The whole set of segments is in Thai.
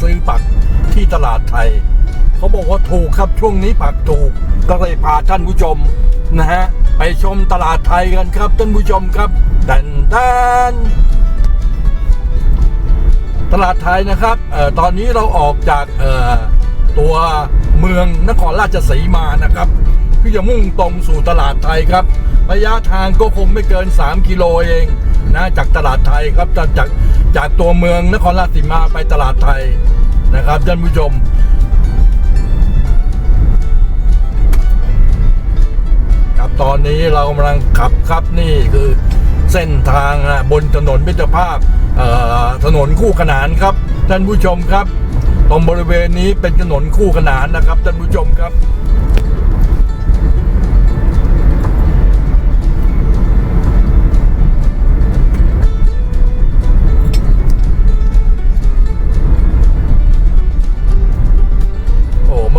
ซื้อผักที่ตลาดไทย เขาบอกว่าถูกครับช่วงนี้ผักถูกก็เลยพาท่านผู้ชมนะฮะไปชมตลาดไทยกันครับท่านผู้ชมครับดันดันตลาดไทยนะครับออตอนนี้เราออกจากออตัวเมืองนครราชสีมานะครับเพื่อจะมุ่งตรงสู่ตลาดไทยครับ ระยะทางก็คงไม่เกิน 3 กิโลเอง นะจากตลาดไทยครับจากจากจากตัวเมืองนครราชสีมาไปตลาดไทยนะครับท่านผู้ชมครับตอนนี้เรากำลังขับครับนี่คือเส้นทางนะบนถนนมิตรภาพถนนคู่ขนานครับท่านผู้ชมครับ ตรงบริเวณนี้เป็นถนนคู่ขนานนะครับท่านผู้ชมครับ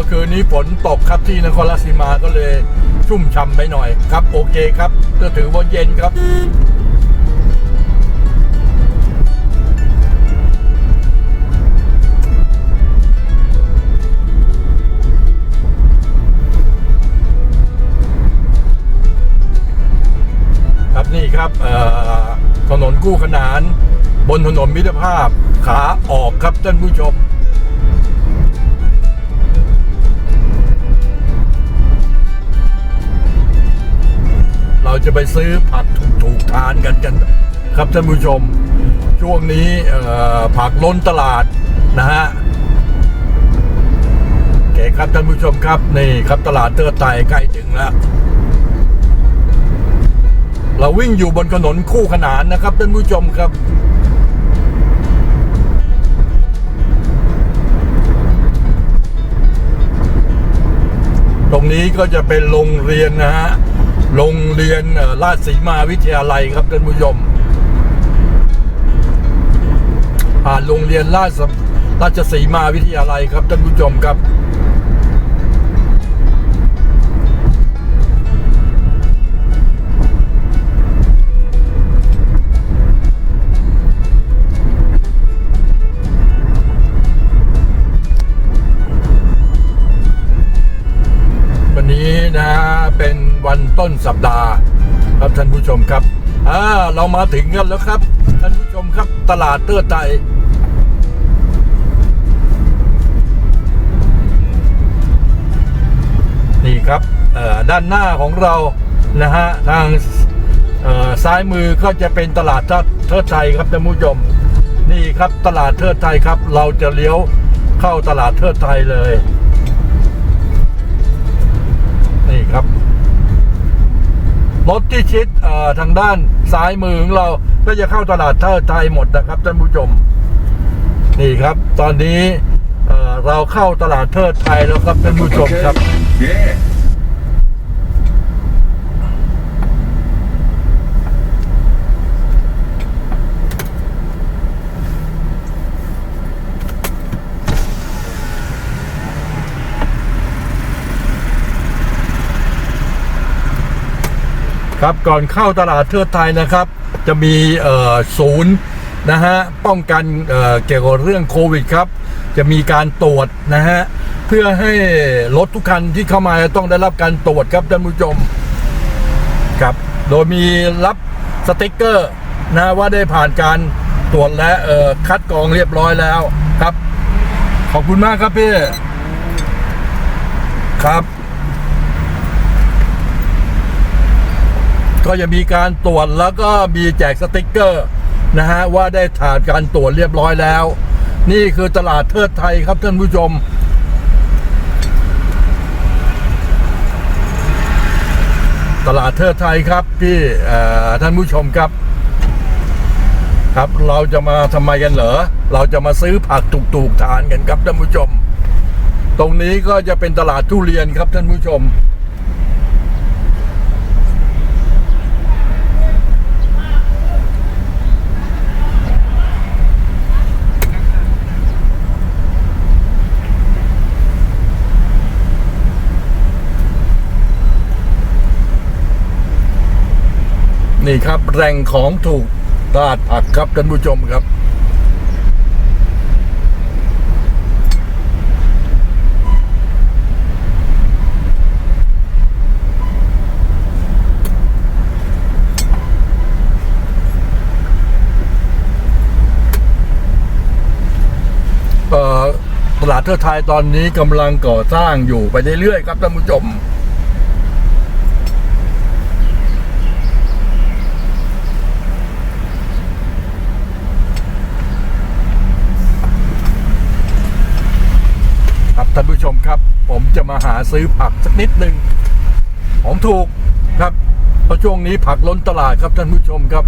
คืนนี้ฝนตกครับที่นครราชสีมาก็เลยชุ่มฉ่ำไปหน่อยครับ โอเคครับก็ถือว่าเย็นครับครับนี่ครับถนนคู่ขนาน บนถนนมิตรภาพขาออกครับท่านผู้ชม เราจะไปซื้อผักถูกๆทานกันกัน ครับท่านผู้ชม ช่วงนี้ผักล้นตลาดนะฮะโอเคครับท่านผู้ชมครับนี่ครับตลาดเตอร์ไตใกล้ถึงแล้วเราวิ่งอยู่บนถนนคู่ขนานนะครับท่านผู้ชมครับ ตรงนี้ก็จะเป็นโรงเรียนนะฮะ โรงเรียนราชสีมาวิทยาลัยครับท่านผู้ชมผ่านโรงเรียนราชราชสีมาวิทยาลัยครับท่านผู้ชมครับ ต้นสัปดาห์ครับท่านผู้ชมครับอ่าเรามาถึงกันแล้วครับ ท่านผู้ชมครับตลาดเตื้อไตนี่ครับด้านหน้าของเรานะฮะทางซ้ายมือก็จะเป็นตลาดเทิดไทยครับท่านผู้ชมนี่ครับตลาดเทิดไทยครับ เราจะเลี้ยวเข้าตลาดเทิดไทยเลย รถที่ชิดทางด้านซ้ายมือของเราก็จะเข้าตลาดเทิดไทยหมดนะครับท่านผู้ชม นี่ครับ ตอนนี้เอ่อเราเข้าตลาดเทิดไทยแล้วครับท่านผู้ชมครับ Yeah. ครับก่อนเข้าตลาดเทิดไทยนะครับ จะมีศูนย์นะฮะป้องกันเเกี่ยวกับเรื่องโควิดครับ จะมีการตรวจนะฮะเพื่อให้รถทุกคันที่เข้ามาต้องได้รับการตรวจครับท่านผู้ชมครับ โดยมีรับสติกเกอร์นะว่าได้ผ่านการตรวจและคัดกรองเรียบร้อยแล้วครับ ขอบคุณมากครับพี่ครับ ก็จะมีการตรวจแล้วก็มีแจกสติกเกอร์นะฮะว่าได้ผ่านการตรวจเรียบร้อยแล้ว นี่คือตลาดเทิดไทยครับท่านผู้ชม ตลาดเทิดไทยครับพี่ท่านผู้ชมครับครับเราจะมาทำไมกันเหรอ เราจะมาซื้อผักถูกๆทานกันครับท่านผู้ชม ตรงนี้ก็จะเป็นตลาดทุเรียนครับท่านผู้ชม นี่ครับแหล่งของถูกตลาดผักครับท่านผู้ชมครับ ตลาดเทือไทยตอนนี้กำลังก่อสร้างอยู่ไปเรื่อยๆครับท่านผู้ชม ครับท่านผู้ชมครับ ผ มาหาซื้อผักสักนิดหนึ่งของถูกครับเพราะช่วงนี้ผักล้นตลาดครับท่านผู้ชมครับ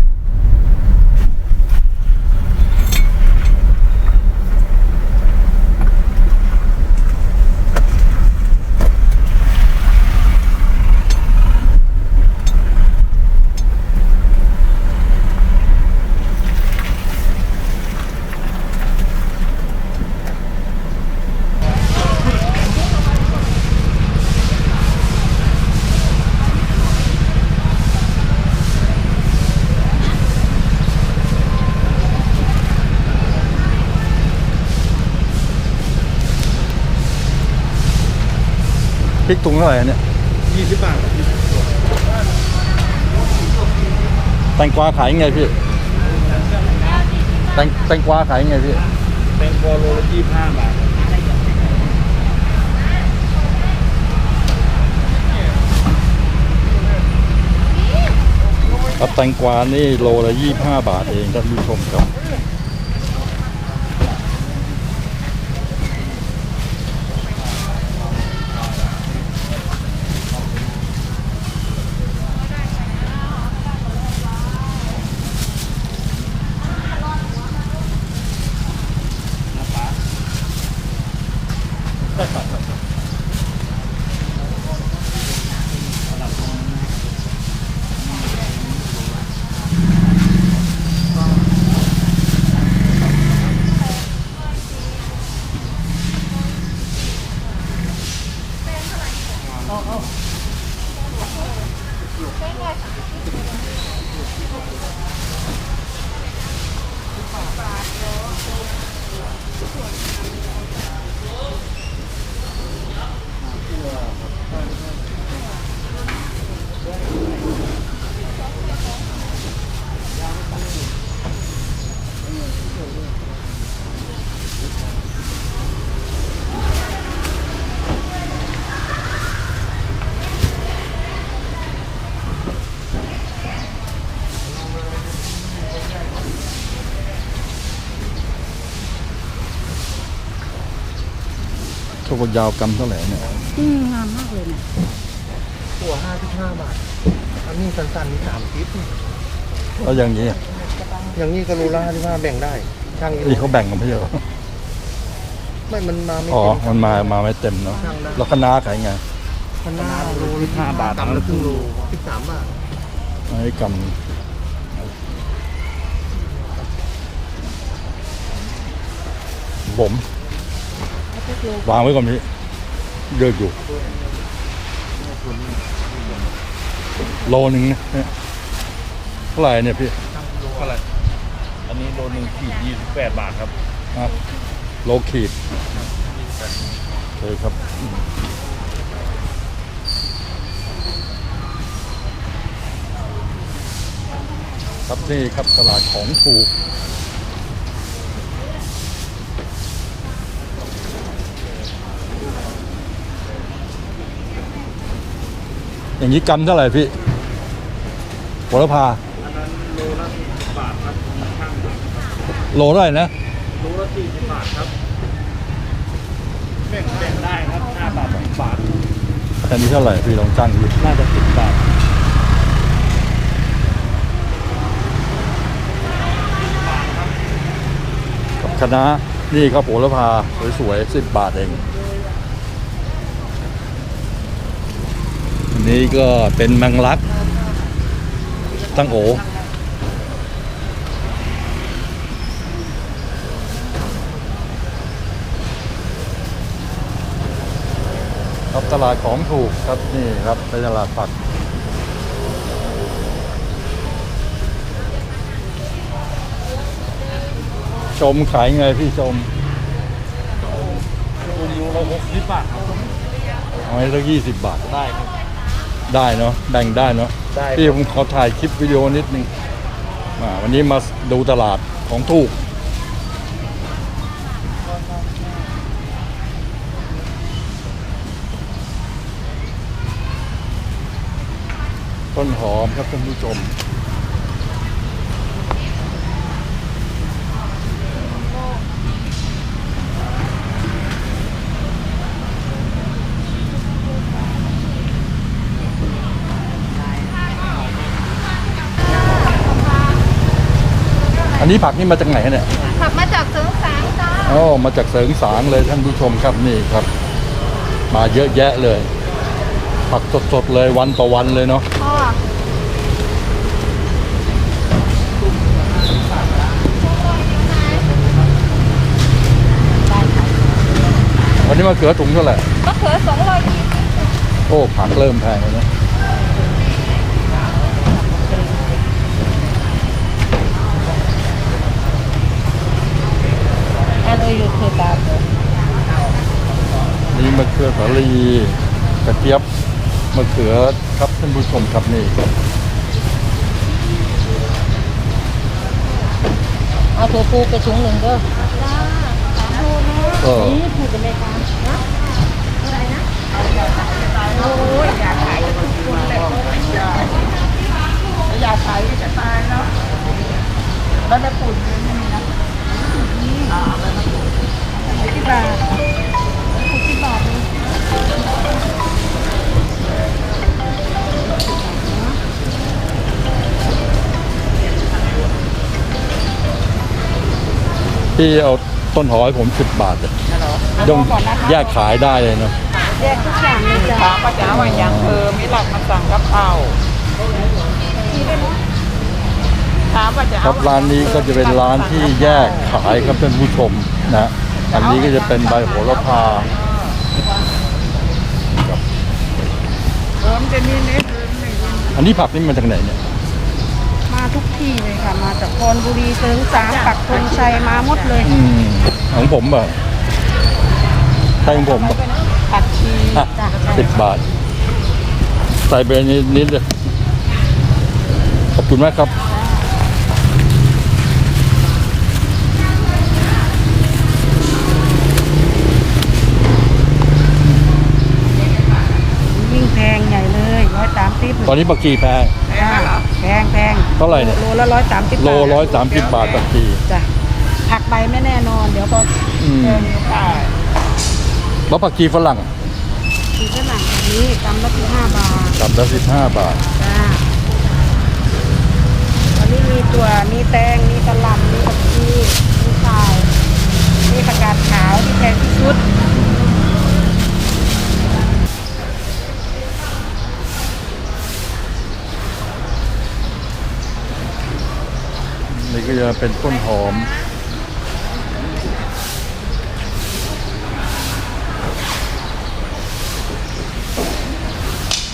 ริกถุงเท่าไหร่เนี่ยยี่สิบบาทแตงกวาขายยังไงพี่แตงแตงกวาขายยังไงพี่แตงโมโลละยี่สิบห้าบาทครับแตงกวานี่โลละยี่ห้าบาทเองท่านผู้ชมครับ ถั่ วฝักยาวกำเท่าไหร่เนี่ยอืมงามมากเลยเนี่ยตัวห้าสิบห้าบาท อันนี้สั้นๆมีสามทิปแล้วอย่างนี้อย่างนี้ก็รูละห้าสิบห้าแบ่งได้ช่างอยู่นี่เขาแบ่งกันไม่ใช่เหรอไม่มันมาไม่อ๋อ เต็มมันมามาไม่เต็มเนาะแล้วคณะน้าขายไงคณะรูละห้าบาทกำละครึ่งรูสิบสามบาทไอ้กำผม วางไว้ก่อนพี่เดือกอยู่โลหนึ่งนะเนี่ยเท่าไหร่เนี่ยพี่เท่าไหร่อันนี้โลหนึ่งขีดยี่สิบแปดบาทครับครับโลขีดเลยครับครับนี่ครับตลาดของถูก อย่างนี้กำเท่าไหร่พี่โหระพาอันนั้นโลละสี่สิบบาทครับช่างโลเท่าไหร่นะโลละสี่สิบบาทครับแบ่งแบ่งได้ครับห้าบาทสองบาทอันนี้เท่าไหร่พี่ลองจ้างดูน่าจะสิบบาทกับคณะนี่ครับโหระพาสวยๆสิบบาทเอง อั นนี้ก็เป็นมังลักตั้งโอครับตลาดของถูกครับนี่ครับเป็นตลาดผักชมขายไงพี่ชมคุณยูโรหกสิบบาทครับเอาให้สักยี่สิบบาทได้ครับ ได้เนาะแบ่งได้เนาะได้พี่ผมขอถ่ายคลิปวิดีโอนิดนึงอ่าวันนี้มาดูตลาดของถูก ต้นหอมครับท่านผู้ชม นนี้ผักนี่มาจากไหนเนี่ย ขับมาจากเสริงสางจ้าอ๋อ มาจากเสริงสางเลยท่านผู้ชมครับนี่ครับ มาเยอะแยะเลย ผักสดๆเลยวันต่อวันเลยเนาะ พ่อวันนี้มาเขือถุงเท่าไหร่มะเขือสองร้อยยี่สิบโอ้ผักเริ่มแพงแล้วนะ อะไรอยู่คือตาเนี่มะเขือสาลีกระเจี๊ยบมะเขือครับท่านผู้ชมครับนี่เอาตัวปูไปถุงหนึ่งเด้อเออนี่ถูกเป็นรายการนะอะไรนะโอ้ยอยากขายทุกคนเลยอยากขายจะตายแล้วแล้วแม่ปุ่น ไม่มีนะที่บาทที่บาทพี่เอาต้นหอให้ผมสิบบาทเลยย่องแยกขายได้เลยเนาะแยกทุกอย่างเลยจ้ะถามว่าจะเอาอย่างเออมีหลักมาสั่งกับเอาถามว่าจะคเอารับร้านนี้ก็จะเป็นร้านที่แยกขายครับท่านผู้ชมนะ อันนี้ก็จะเป็นใบโหระพาเออมันจะมีเน็ตเออไม่รู้อันนี้ผักนี่มาจากไหนเนี่ย มาทุกที่เลยค่ะ มาจากคอนบุรีเสริงสางปักธงชัยมาหมดเลยอืมของผมแบบใช่ของผมแบบผักชีสิบบาท ใส่ไปนิดนิดเลยขอบคุณมากครับ ยิ่งแพงใหญ่เลยร้อยสามสิบ ตอนนี้ผักชีแพงแพงแพงเท่าไหร่เนี่ยโลละร้อยสามสิบโลร้อยสามสิบบาทผักชีจ้ะผักใบไม่แน่นอน เดี๋ยวพออืมใช่แล้วผักชีฝรั่งสีฝรั่งแบบนี้กำละสิบห้าบาทกลับละสิบห้าบาท จ้าวันนี้มีตัวมีแตงมีกระหล่ำมีผักชีมีข่าวมีผักกาดขาวที่แพงที่สุด นี่ก็จะเป็นต้นหอม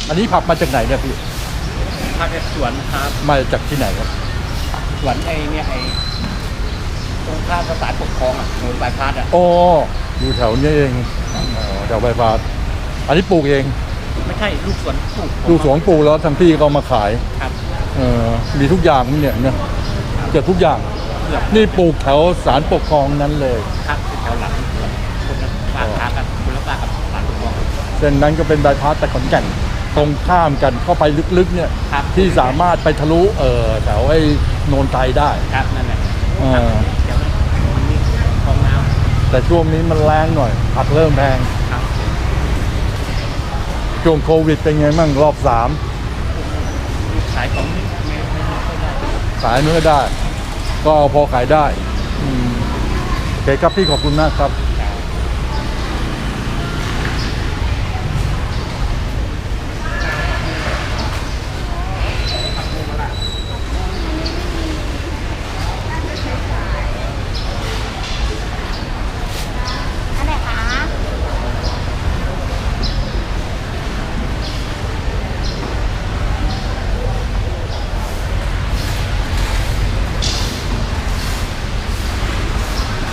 อันนี้ผักมาจากไหนเนี่ยพี่ผักในสวนครับมาจากที่ไหนครับสวนไอ้เนี่ยไอ้ตรงข้ามสถานปกครองอะหน่วยบายพาสอะอ๋ออยู่แถวนี้เองอ๋อแถวใบพาดอันนี้ปลูกเอง ไม่ใช่ลูกสวนปลูกดูสวนปลูกแล้วทางพี่ก็เอามาขาย ครับ เออมีทุกอย่างนี่เนี่ยเนี่ย เกือบทุกอย่างเกือบนี่ปลูกแถวสารปกครองนั้นเลย ครับแถวหลังคนละฝากทางกันคนละฝากกับสถานปกครอง เส้นนั้นก็เป็นบายพาสแต่ขอนแก่นตรงข้ามกันเข้าไปลึกๆเนี่ยครับ ที่สามารถไปทะลุเออแถวไอ้โนนไทยได้ ครับนั่นแหละเออ เดี๋ยวมันมีคลองน้แต่ช่วงนี้มันแรงหน่อยผักเริ่มแพงำครับช่วงโควิดเป็นไงมั่งรอบสามขายของไม่ไม่ไม่ค่ ขายไม่ได้ ก็พอขายได้อืมโอเคครับพี่ขอบคุณมากครับ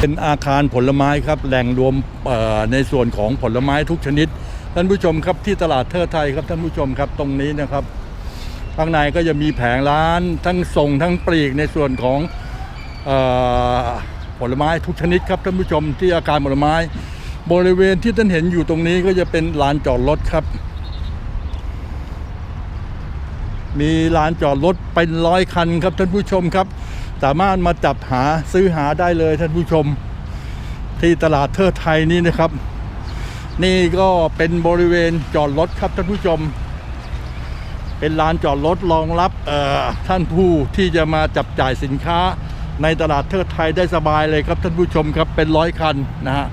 เป็นอาคารผลไม้ครับแหล่งรวมในส่วนของผลไม้ทุกชนิด ท่านผู้ชมครับที่ตลาดเทิดไทยครับท่านผู้ชมครับตรงนี้นะครับข้างในก็จะมีแผงร้านทั้งส่งทั้งปลีกในส่วนของออผลไม้ทุกชนิดครับท่านผู้ชมที่อาคารผลไม้ บริเวณที่ท่านเห็นอยู่ตรงนี้ก็จะเป็นลานจอดรถครับมีลานจอดรถเป็นร้อยคันครับท่านผู้ชมครับ สามารถมาจับหาซื้อหาได้เลยท่านผู้ชม ที่ตลาดเทิดไทยนี่นะครับ นี่ก็เป็นบริเวณจอดรถครับท่านผู้ชม เป็นลานจอดรถรองรับเอ่อท่านผู้ที่จะมาจับจ่ายสินค้าในตลาดเทิดไทยได้สบายเลยครับท่านผู้ชมครับเป็นร้อยคันนะฮะ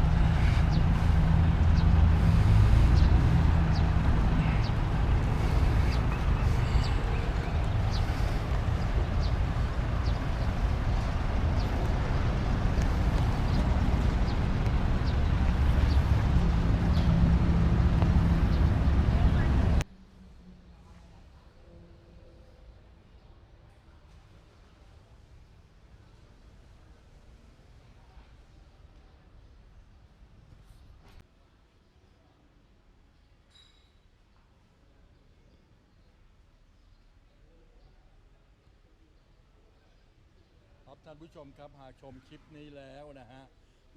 ท่านผู้ชมครับหากชมคลิปนี้แล้วนะฮะ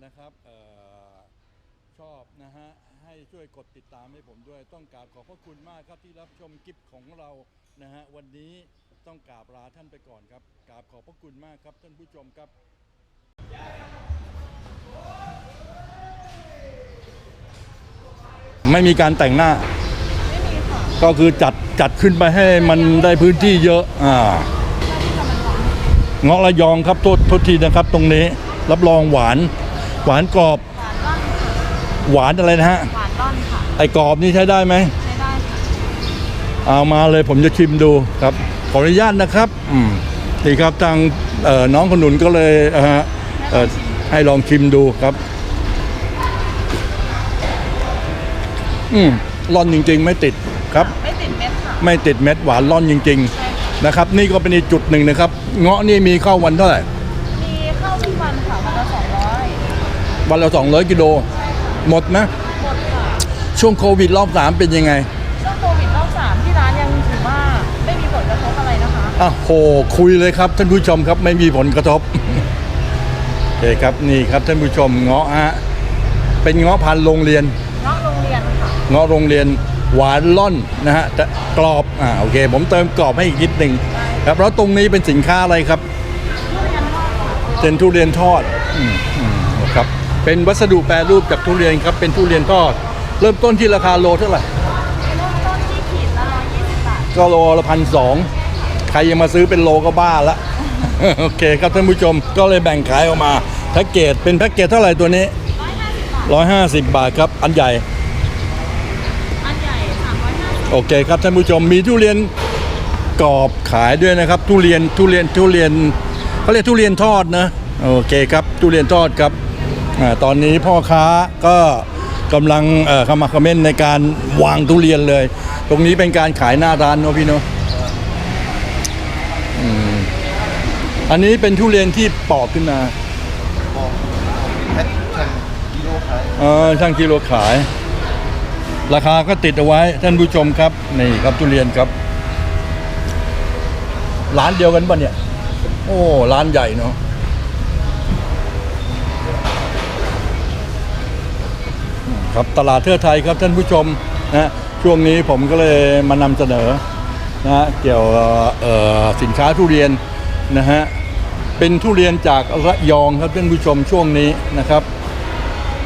นะครับเออชอบนะฮะให้ช่วยกดติดตามให้ผมด้วย ต้องกราบขอบพระคุณมากครับที่รับชมคลิปของเรานะฮะวันนี้ต้องกราบลาท่านไปก่อนครับกราบขอบพระคุณมากครับท่านผู้ชมครับไม่มีการแต่งหน้า ก็คือจัดจัดขึ้นไปให้มันได้พื้นที่เยอะอ่า เงาะระยองครับโทษโทษทีนะครับ ตรงนี้รับรองหวาน หวานกรอบ หวานอะไรนะฮะหวานร่อนค่ะไอ้กรอบนี่ใช้ได้ไหมใช้ได้ค่ะเอามาเลยผมจะชิมดูครับ ขออนุญาตนะครับอืมนี่ครับทางเอ่อน้องขนุนก็เลยเอ่อเอ่อให้ลองชิมดูครับ อืมร่อนจริง ๆ ไม่ติดครับ ไม่ติดเม็ดค่ะไม่ติดเม็ดหวานร่อนจริง ๆ นะครับ นี่ก็เป็นอีกจุดหนึ่งนะครับ เงาะนี่มีเข้าวันเท่าไหร่ มีเข้าทุกวันค่ะ วันละสองร้อยวันละ200กิโล หมดไหมหมดค่ะ ช่วงโควิดรอบสามเป็นยังไง ช่วงโควิดรอบสามที่ร้านยังถือว่าไม่มีผลกระทบอะไรนะคะอะโห คุยเลยครับท่านผู้ชมครับไม่มีผลกระทบโอเคครับนี่ครับท่านผู้ชมเงาะฮะเป็นเงาะพันธุ์โรงเรียน นอกโรงเรียนค่ะ เงาะโรงเรียน หวานล่อนนะฮะแต่กรอบอ่าโอเค ผมเติมกรอบให้อีกนิดหนึ่งครับแล้วตรงนี้เป็นสินค้าอะไรครับทุเรียนทอดค่ะเป็นทุเรียนทอดอืมอืมครับเป็นวัสดุแปรรูปจากทุเรียนครับเป็นทุเรียนทอด เริ่มต้นที่ราคาโลเท่าไหร่เริ่มต้นที่ขีดละร้อยยี่สิบบาทก็โลละพันสองใครยังมาซื้อเป็นโลก็บ้าละโอเคครับท่านผู้ชมก็เลยแบ่งขายออกมาแพ็กเกจเป็นแพ็กเกจเท่าไหร่ตัวนี้ร้อยห้าสิบบาท150บาทครับอันใหญ่ อันใหญ่สามร้อยห้าสิบ โอเคครับท่านผู้ชมมีทุเรียนกรอบขายด้วยนะครับ ทุเรียนทุเรียนทุเรียนเขาเรียกทุเรียนทอดนะโอเคครับทุเรียนทอดครับอาตอนนี้พ่อค้าก็กำลังเอ่อเข้ามาคอมเมนต์ในการวางทุเรียนเลย ตรงนี้เป็นการขายหน้าร้านเนาะพี่เนาะอืมอันนี้เป็นทุเรียนที่ปอกขึ้นมาแพ็คชั่นกิโลขายเออช่างกิโลขาย ราคาก็ติดเอาไว้ท่านผู้ชมครับนี่ครับทุเรียนครับ ร้านเดียวกันปะเนี่ย โอ้ร้านใหญ่เนาะครับตลาดเทือไทยครับท่านผู้ชมนะช่วงนี้ผมก็เลยมานำเสนอนะเกี่ยวสินค้าทุเรียนนะฮะเป็นทุเรียนจากระยองครับท่านผู้ชมช่วงนี้นะครับ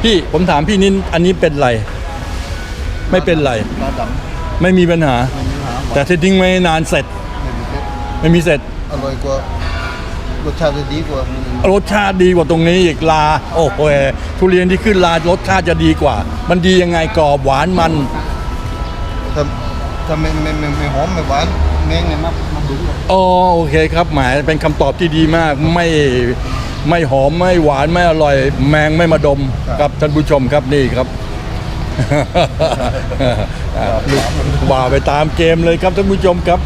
พี่ผมถามพี่นินอันนี้เป็นไร ไม่เป็นไรปลาดไม่มีปัญหาำไม่มีปัญหาหวาแต่นถ้าทิ้งไว้นานเสร็จ ไม่มีเผ็ดไม่มีเสร็จ อร่อยกว่ารสชาติจะดีกว่ารสชาติดีกว่าตรงนี้อีกลา โอ้โหทุเรียนที่ขึ้นลารสชาติจะดีกว่า มันดียังไงกรอบหวานมันถ้าถ้าไม่ไม่ไม่ไม่หอมไม่หวานแมงเนี่ยมามาดุเลยอ๋อโอเคครับหมายเป็นคำตอบที่ดีมากไม่ไม่หอมไม่หวานไม่อร่อย แมงไม่มาดมครับท่านผู้ชมครับนี่ครับ ว่าไปตามเกมเลยครับท่านผู้ชมครับ